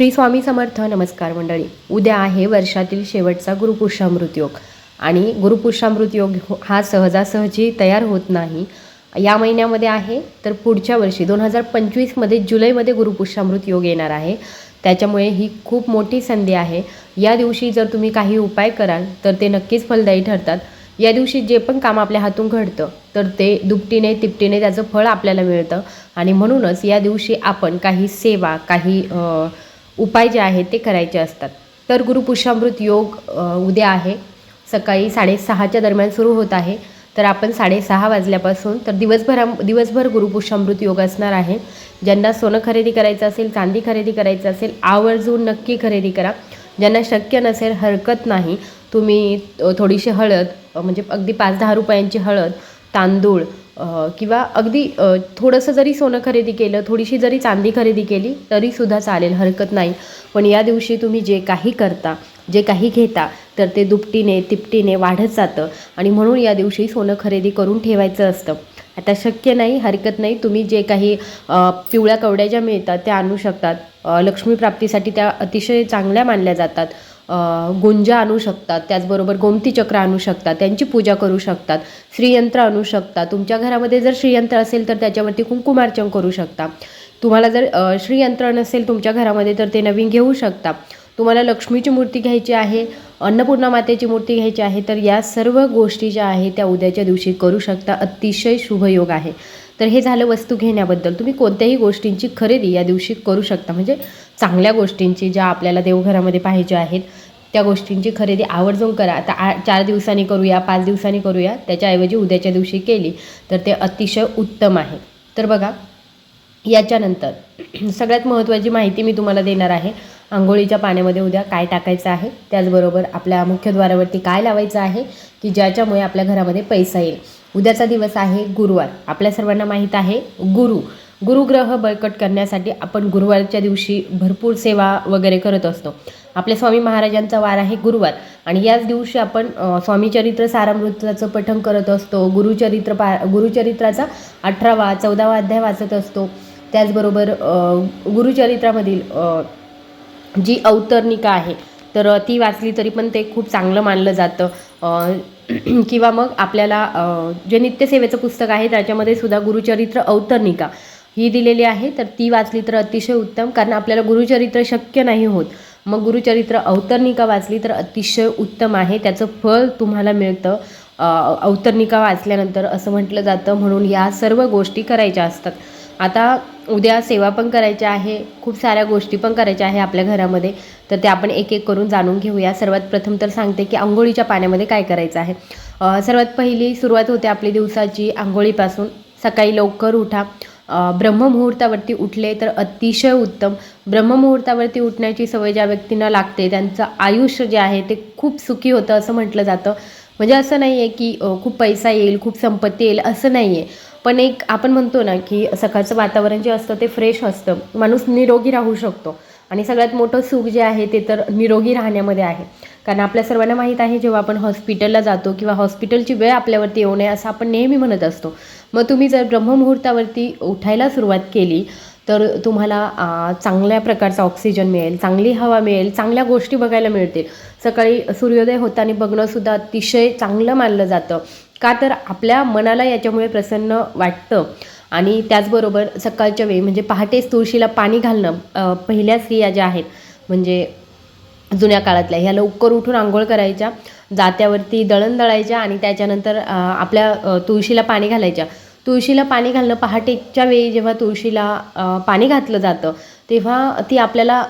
श्री स्वामी समर्थ नमस्कार मंडळी. उद्या आहे वर्षातील शेवटचा गुरुपुष्यामृत योग आणि गुरुपुष्यामृत योग हो- हा सहजासहजी तयार होत नाही. या महिन्यामध्ये आहे तर पुढच्या वर्षी दोन हजार पंचवीसमध्ये जुलैमध्ये गुरुपुष्यामृत योग येणार आहे. त्याच्यामुळे ही खूप मोठी संधी आहे. या दिवशी जर तुम्ही काही उपाय कराल तर ते नक्कीच फलदायी ठरतात. या दिवशी जे पण काम आपल्या हातून घडतं तर ते दुपटीने तिपटीने त्याचं फळ आपल्याला मिळतं. आणि म्हणूनच या दिवशी आपण काही सेवा काही आ, उपाय जे आहेत ते करायचे असतात. तर गुरुपुष्यामृत योग उद्या आहे. सकाळी साडेसहाच्या दरम्यान सुरू होत आहे. तर आपण साडेसहा वाजल्यापासून तर दिवसभरा दिवसभर गुरुपुरुषामृत योग असणार आहे. ज्यांना सोनं खरेदी करायचं असेल चांदी खरेदी करायचं असेल आवर्जून नक्की खरेदी करा. ज्यांना शक्य नसेल हरकत नाही. तुम्ही थोडीशी हळद म्हणजे अगदी पाच दहा रुपयांची हळद तांदूळ किंवा अगदी थोडंसं जरी सोनं खरेदी केलं थोडीशी जरी चांदी खरेदी केली तरीसुद्धा चालेल हरकत नाही. पण या दिवशी तुम्ही जे काही करता जे काही घेता तर ते दुपटीने तिपटीने वाढत जातं. आणि म्हणून या दिवशी सोनं खरेदी करून ठेवायचं असतं. आता शक्य नाही हरकत नाही तुम्ही जे काही पिवळ्या कवड्या ज्या मिळतात त्या आणू शकतात. लक्ष्मीप्राप्तीसाठी त्या अतिशय चांगल्या मानल्या जातात. गुंजा आणू शकतात त्याचबरोबर गोमती चक्र आणू शकतात त्यांची पूजा करू शकतात श्रीयंत्र आणू शकता तुमच्या घरामध्ये जर श्रीयंत्र असेल तर त्याच्यावरती कुंकुमार्चन करू शकता. तुम्हाला जर श्रीयंत्र नसेल तुमच्या घरामध्ये तर ते नवीन घेऊ शकता. तुम्हाला लक्ष्मीची मूर्ती घ्यायची आहे अन्नपूर्णा मातेची मूर्ती घ्यायची आहे तर या सर्व गोष्टी ज्या आहेत त्या उद्याच्या दिवशी करू शकता. अतिशय शुभयोग आहे. तर हे झालं वस्तू घेण्याबद्दल. तुम्ही कोणत्याही गोष्टींची खरेदी या दिवशी करू शकता. म्हणजे चांगल्या गोष्टींची ज्या आपल्याला देवघरामध्ये पाहिजे आहेत. त्या गोष्टींची खरेदी आवर्जून करा. आता आ चार दिवसांनी करूया पाच दिवसांनी करूया त्याच्याऐवजी उद्याच्या दिवशी केली तर ते अतिशय उत्तम आहे. तर बघा याच्यानंतर सगळ्यात महत्त्वाची माहिती मी तुम्हाला देणार आहे आंघोळीच्या पाण्यामध्ये उद्या काय टाकायचं आहे त्याचबरोबर आपल्या मुख्यद्वारावरती काय लावायचं आहे की ज्याच्यामुळे आपल्या घरामध्ये पैसा येईल. उद्याचा दिवस आहे गुरुवार. आपल्या सर्वांना माहीत आहे गुरु. गुरुग्रह बळकट करण्यासाठी आपण गुरुवारच्या दिवशी भरपूर सेवा वगैरे करत असतो. आपल्या स्वामी महाराजांचा वार आहे गुरुवार आणि याच दिवशी आपण स्वामीचरित्र सारामृताचं पठण करत असतो. गुरुचरित्र पा गुरुचरित्राचा अठरावा चौदावा अध्याय वाचत असतो. त्याचबरोबर गुरुचरित्रामधील जी अवतरणिका आहे तर ती वाचली तरी पण ते खूप चांगलं मानलं जातं. किंवा मग आपल्याला जे नित्यसेवेचं पुस्तक आहे त्याच्यामध्ये सुद्धा गुरुचरित्र अवतरणिका ही दिलेली आहे तर ती वाचली तर अतिशय उत्तम कारण आपल्याला गुरुचरित्र शक्य नाही होत. मग गुरुचरित्र अवतरणिका वाचली तर अतिशय उत्तम आहे. त्याचं फळ तुम्हाला मिळतं. अवतरणिका वाचल्यानंतर असं म्हटलं जातं म्हणून या सर्व गोष्टी करायच्या असतात. आता उद्या सेवा पण करायच्या आहे खूप साऱ्या गोष्टी पण करायच्या आहे आपल्या घरामध्ये तर ते आपण एक एक करून जाणून घेऊया. सर्वात प्रथम तर सांगते की आंघोळीच्या पाण्यामध्ये काय करायचं आहे. सर्वात पहिली सुरुवात होते आपली दिवसाची आंघोळीपासून. सकाळी लवकर उठा. ब्रह्ममुहूर्तावरती उठले तर अतिशय उत्तम. ब्रह्ममुहूर्तावरती उठण्याची सवय ज्या व्यक्तींना लागते त्यांचं आयुष्य जे आहे ते खूप सुखी होतं असं म्हटलं जातं. म्हणजे असं नाही आहे की खूप पैसा येईल खूप संपत्ती येईल असं नाही आहे पण एक आपण म्हणतो ना की सकाळचं वातावरण जे असतं ते फ्रेश असतं. माणूस निरोगी राहू शकतो. आणि सगळ्यात मोठं सुख जे आहे ते तर निरोगी राहण्यामध्ये आहे. कारण आपल्या सर्वांना माहीत आहे जेव्हा आपण हॉस्पिटलला जातो किंवा हॉस्पिटलची वेळ आपल्यावरती येऊ नये असं आपण नेहमी म्हणत असतो. मग तुम्ही जर ब्रह्ममुहूर्तावरती उठायला सुरुवात केली तर तुम्हाला चांगल्या प्रकारचा ऑक्सिजन मिळेल चांगली हवा मिळेल चांगल्या गोष्टी बघायला मिळतील. सकाळी सूर्योदय होताना बघणंसुद्धा अतिशय चांगलं मानलं जातं. का तर आपल्या मनाला याच्यामुळे प्रसन्न वाटतं. आणि त्याचबरोबर सकाळच्या वेळी म्हणजे पहाटेच तुळशीला पाणी घालणं पहिल्या स्त्रिया ज्या आहेत म्हणजे जुन्या काळातल्या. ह्या लवकर उठून आंघोळ करायच्या जात्यावरती दळण दळायच्या आणि त्याच्यानंतर आपल्या तुळशीला पाणी घालायच्या. तुळशीला पाणी घालणं पहाटेच्या वेळी जेव्हा तुळशीला पाणी घातलं जातं तेव्हा ती आपल्याला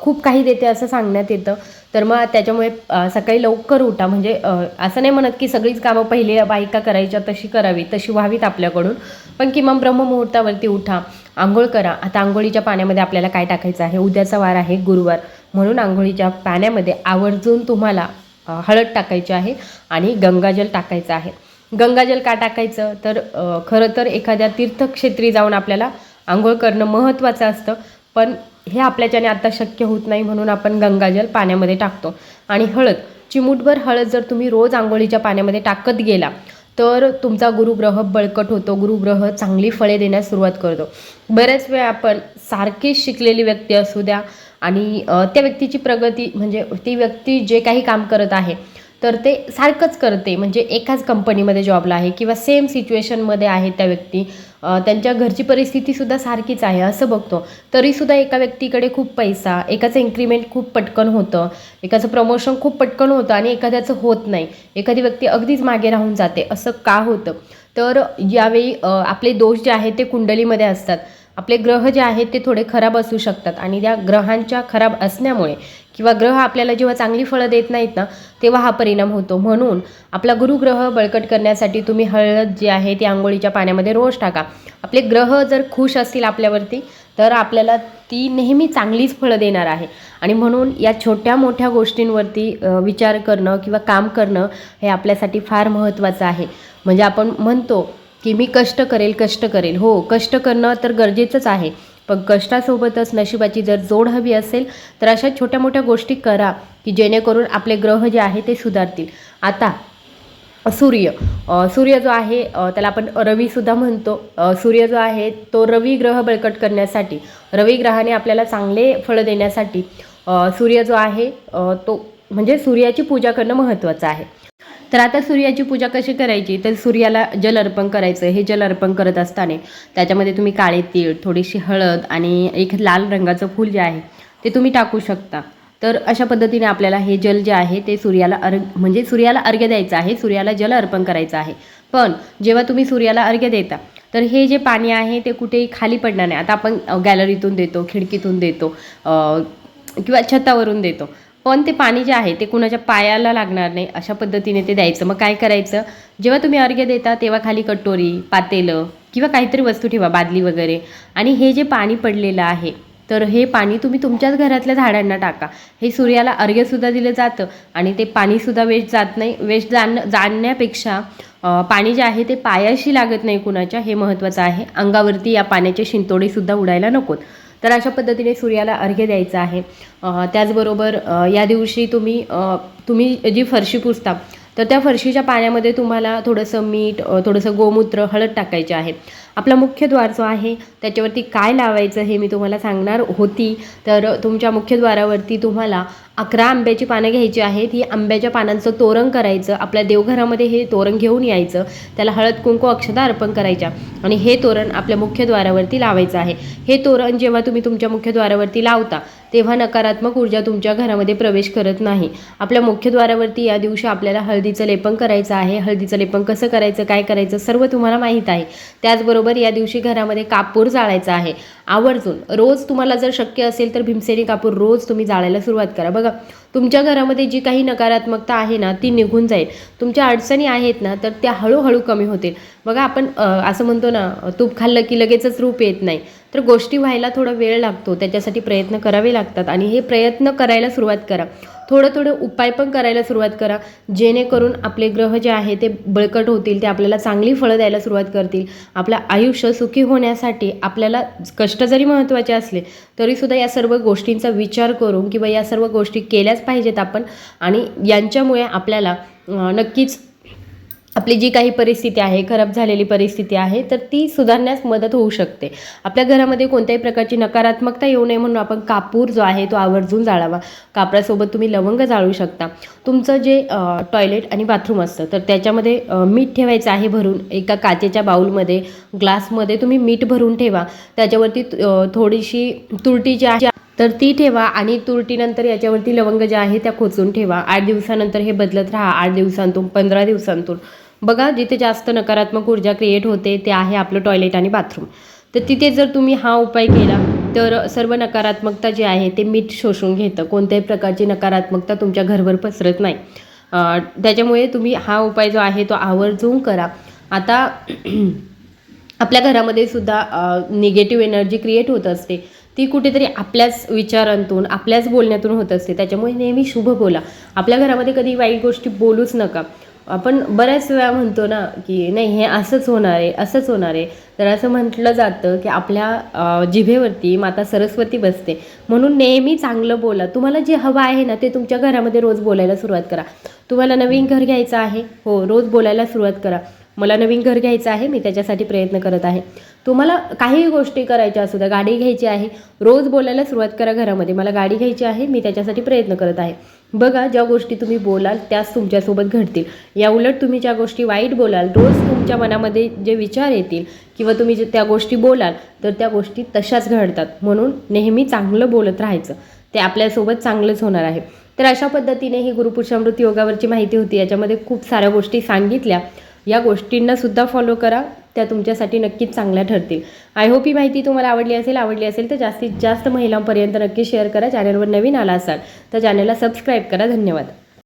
खूप काही देते असं सांगण्यात येतं. तर मग त्याच्यामुळे सकाळी लवकर उठा. म्हणजे असं नाही म्हणत की सगळीच कामं पहिले बायका करायच्या तशी करावी तशी व्हावीत आपल्याकडून. पण किमान ब्रह्ममुहूर्तावरती उठा आंघोळ करा. आता आंघोळीच्या पाण्यामध्ये आपल्याला काय टाकायचं आहे? उद्याचा वार आहे गुरुवार. म्हणून आंघोळीच्या पाण्यामध्ये आवर्जून तुम्हाला हळद टाकायची आहे आणि गंगाजल टाकायचं आहे. गंगाजल का टाकायचं? तर खरं तर एखाद्या तीर्थक्षेत्री जाऊन आपल्याला आंघोळ करणं महत्त्वाचं असतं पण हे आपल्याच्याने आता शक्य होत नाही म्हणून आपण गंगाजल पाण्यामध्ये टाकतो. आणि हळद चिमूटभर हळद जर तुम्ही रोज आंघोळीच्या पाण्यामध्ये टाकत गेला तर तुमचा गुरुग्रह बळकट होतो गुरुग्रह चांगली फळे देण्यास सुरुवात करतो. बऱ्याच वेळा आपण सारखीच शिकलेली व्यक्ती असू द्या आणि त्या व्यक्तीची प्रगती म्हणजे ती व्यक्ती जे काही काम करत आहे तर ते सारखंच करते. म्हणजे एकाच कंपनीमध्ये जॉबला आहे किंवा सेम सिच्युएशनमध्ये आहे त्या व्यक्ती त्यांच्या घरची परिस्थितीसुद्धा सारखीच आहे असं बघतो. तरीसुद्धा एका व्यक्तीकडे खूप पैसा एकाचं इन्क्रीमेंट खूप पटकन होतं एकाचं प्रमोशन खूप पटकन होतं आणि एखाद्याचं होत नाही. एखादी व्यक्ती अगदीच मागे राहून जाते असं का होतं? तर यावेळी आपले दोष जे आहेत ते कुंडलीमध्ये असतात. आपले ग्रह जे आहेत ते थोडे खराब असू शकतात आणि त्या ग्रहांच्या खराब असण्यामुळे किंवा ग्रह आपल्याला जेव्हा चांगली फळं देत नाहीत ना तेव्हा हा परिणाम होतो. म्हणून आपला गुरुग्रह बळकट करण्यासाठी तुम्ही हळद जी आहे ती आंघोळीच्या पाण्यामध्ये रोज टाका. आपले ग्रह जर खुश असतील आपल्यावरती तर आपल्याला ती नेहमी चांगलीच फळं देणार आहे. आणि म्हणून या छोट्या मोठ्या गोष्टींवरती विचार करणं किंवा काम करणं हे आपल्यासाठी फार महत्त्वाचं आहे. म्हणजे आपण म्हणतो की मी कष्ट करेल कष्ट करेल. हो कष्ट करणं तर गरजेचंच आहे. पण कष्टासोबतच नशिबाची जर जोड हवी असेल तर अशा छोट्या मोठ्या गोष्टी करा की जेणेकरून आपले ग्रह जे आहे ते सुधारतील. आता सूर्य. सूर्य जो आहे त्याला आपण रवीसुद्धा म्हणतो. सूर्य जो आहे तो रवी ग्रह बळकट करण्यासाठी रवी ग्रहाने आपल्याला चांगले फळं देण्यासाठी सूर्य जो आहे तो म्हणजे सूर्याची पूजा करणं महत्त्वाचं आहे. तर आता सूर्याची पूजा कशी करायची? तर सूर्याला जल अर्पण करायचं. हे जल अर्पण करत असताना त्याच्यामध्ये तुम्ही काळे तीळ थोडीशी हळद आणि एक लाल रंगाचं फूल जे आहे ते तुम्ही टाकू शकता. तर अशा पद्धतीने आपल्याला हे जल जे आहे ते सूर्याला अर्घ म्हणजे सूर्याला अर्घ्य द्यायचं आहे सूर्याला जल अर्पण करायचं आहे. पण जेव्हा तुम्ही सूर्याला अर्घ्य देता तर हे जे पाणी आहे ते कुठेही खाली पडणार नाही. आता आपण गॅलरीतून देतो खिडकीतून देतो किंवा छतावरून देतो. पण ते पाणी जे आहे ते कुणाच्या पायाला लागणार नाही अशा पद्धतीने ते द्यायचं. मग काय करायचं? जेव्हा तुम्ही अर्घ्य देता तेव्हा खाली कटोरी पातेलं किंवा काहीतरी वस्तू ठेवा बादली वगैरे. आणि हे जे पाणी पडलेलं आहे तर हे पाणी तुम्ही तुमच्याच घरातल्या झाडांना टाका. हे सूर्याला अर्घ्यसुद्धा दिलं जातं आणि ते पाणीसुद्धा वेस्ट जात नाही. वेस्ट जाण जाणण्यापेक्षा पाणी जे आहे ते पायाशी लागत नाही कुणाच्या हे महत्त्वाचं आहे. अंगावरती या पाण्याचे शिंतोडेसुद्धा उडायला नकोत. तर अशा पद्धतीने सूर्याला अर्घ्य द्यायचं आहे. त्याचबरोबर या दिवशी तुम्ही तुम्ही जी फरशी पुसता तर त्या फरशीच्या पाण्यामध्ये तुम्हाला थोडंसं मीठ थोडंसं गोमूत्र हळद टाकायचे आहे. आपला मुख्य द्वार जो आहे त्याच्यावरती काय लावायचं हे मी तुम्हाला सांगणार होती. तर तुमच्या मुख्य द्वारावरती तुम्हाला अकरा आंब्याची पानं घ्यायची आहेत. ही आंब्याच्या पानांचं तोरण करायचं. आपल्या देवघरामध्ये हे तोरण घेऊन यायचं. त्याला हळद कुंकू अक्षता अर्पण करायच्या. आणि हे तोरण आपल्या मुख्य द्वारावरती लावायचं आहे. हे तोरण जेव्हा तुम्ही तुमच्या मुख्य द्वारावरती लावता तेव्हा नकारात्मक ऊर्जा तुमच्या घरामध्ये प्रवेश करत नाही. आपल्या मुख्यद्वारावरती या दिवशी आपल्याला हळदीचं लेपन करायचं आहे. हळदीचं लेपन कसं करायचं काय करायचं सर्व तुम्हाला माहीत आहे. त्याचबरोबर या दिवशी घरामध्ये कापूर जाळायचा आहे. आवर्जून रोज तुम्हाला जर शक्य असेल तर भीमसेनी कापूर रोज तुम्ही जाळायला सुरुवात करा. बघा तुमच्या घरामध्ये जी काही नकारात्मकता आहे ना ती निघून जाईल. तुमच्या अडचणी आहेत ना तर त्या हळूहळू कमी होतील. बघा आपण असं म्हणतो ना तूप खाल्लं की लगेचच रूप येत नाही. तर गोष्टी व्हायला थोडा वेळ लागतो. त्याच्यासाठी प्रयत्न करावे लागतात. आणि हे प्रयत्न करायला सुरुवात करा. थोडं थोडं उपाय पण करायला सुरुवात करा. जेणेकरून आपले ग्रह जे आहे ते बळकट होतील ते आपल्याला चांगली फळं द्यायला सुरुवात करतील. आपलं आयुष्य सुखी होण्यासाठी आपल्याला कष्ट जरी महत्त्वाचे असले तरीसुद्धा या सर्व गोष्टींचा विचार करून किंवा या सर्व गोष्टी केल्याच पाहिजेत आपण. आणि यांच्यामुळे आपल्याला नक्कीच आपली जी काही परिस्थिती आहे खराब झालेली परिस्थिती आहे तर ती सुधारण्यास मदत होऊ शकते. आपल्या घरामध्ये कोणत्याही प्रकारची नकारात्मकता येऊ नये म्हणून आपण कापूर जो आहे तो आवर्जून जाळावा. कापरासोबत तुम्ही लवंग जाळू शकता. तुमचं जे टॉयलेट आणि बाथरूम असतं तर त्याच्यामध्ये मीठ ठेवायचं आहे भरून. एका काचेच्या बाऊलमध्ये ग्लासमध्ये तुम्ही मीठ भरून ठेवा. त्याच्यावरती थोडीशी तुरटी जी आहे तर ती ठेवा आणि तुरटीनंतर याच्यावरती लवंग जे आहे त्या खोचून ठेवा. आठ दिवसानंतर हे बदलत राहा. आठ दिवसांतून पंधरा दिवसांतून. बघा जिथे जास्त नकारात्मक ऊर्जा क्रिएट होते ते आहे आपलं टॉयलेट आणि बाथरूम तर तिथे जर तुम्ही हा उपाय केला तर सर्व नकारात्मकता जी आहे ते मीठ शोषून घेतं. कोणत्याही प्रकारची नकारात्मकता तुमच्या घरभर पसरत नाही. त्याच्यामुळे तुम्ही हा उपाय जो आहे तो आवर्जून करा. आता आपल्या घरामध्ये सुद्धा निगेटिव्ह एनर्जी क्रिएट होत असते. ती कुठेतरी आपल्याच विचारांतून आपल्याच बोलण्यातून होत असते. त्याच्यामुळे नेहमी शुभ बोला. आपल्या घरामध्ये कधी वाईट गोष्टी बोलूच नका. आपण बऱ्याच वेळा म्हणतो ना की नाही हे असंच होणार आहे असंच होणार आहे. तर असं म्हटलं जातं की आपल्या जिभेवरती माता सरस्वती बसते. म्हणून नेहमी चांगलं बोला. तुम्हाला जे हवं आहे ना ते तुमच्या घरामध्ये रोज बोलायला सुरुवात करा. तुम्हाला नवीन घर घ्यायचं आहे हो रोज बोलायला सुरुवात करा. मला नवीन घर घ्यायचं आहे मी त्याच्यासाठी प्रयत्न करत आहे. तुम्हाला काहीही गोष्टी करायच्या असू द्या गाडी घ्यायची आहे रोज बोलायला सुरुवात करा घरामध्ये. मला गाडी घ्यायची आहे मी त्याच्यासाठी प्रयत्न करत आहे. बघा ज्या गोष्टी तुम्ही बोलाल त्याच तुमच्यासोबत घडतील. या उलट तुम्ही ज्या गोष्टी वाईट बोलाल रोज तुमच्या मनामध्ये जे विचार येतील किंवा तुम्ही जे त्या गोष्टी बोलाल तर त्या गोष्टी तशाच घडतात. म्हणून नेहमी चांगलं बोलत राहायचं. ते आपल्यासोबत चांगलंच होणार आहे. तर अशा पद्धतीने ही गुरुपुरुषामृत योगावरची माहिती होती. याच्यामध्ये खूप साऱ्या गोष्टी सांगितल्या. या गोष्टींना सुद्धा फॉलो करा. त्या तुमच्यासाठी नक्कीच चांगल्या ठरतील. आय होप ही माहिती तुम्हाला आवडली असेल आवडली असेल तर जास्तीत जास्त महिलांपर्यंत नक्की शेअर करा. चॅनलवर नवीन आला असाल तर चॅनलला सबस्क्राईब करा. धन्यवाद.